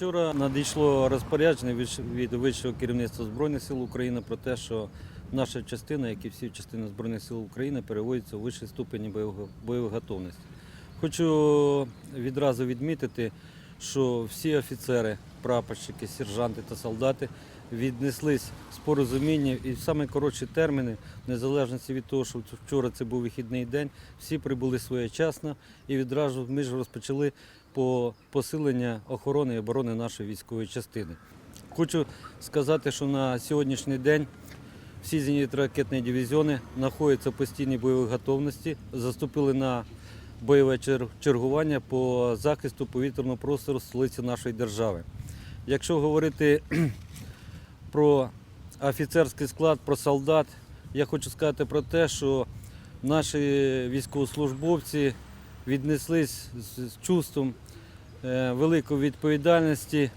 Вчора надійшло розпорядження від- вищого керівництва Збройних сил України про те, що наша частина, як і всі частини Збройних сил України, переводяться у вищий ступені бойової готовності. Хочу відразу відмітити, що всі офіцери, прапорщики, сержанти та солдати віднеслись з порозумінням і в самі коротші терміни, в незалежності від того, що вчора це був вихідний день, всі прибули своєчасно і відразу ми ж розпочали по посилення охорони і оборони нашої військової частини. Хочу сказати, що на сьогоднішній день всі зенітно-ракетні дивізіони знаходяться в постійній бойовій готовності, заступили на бойове чергування по захисту повітряного простору столиці нашої держави. Якщо говорити про офіцерський склад, про солдат, я хочу сказати про те, що наші військовослужбовці віднеслись з чувством е, великої відповідальності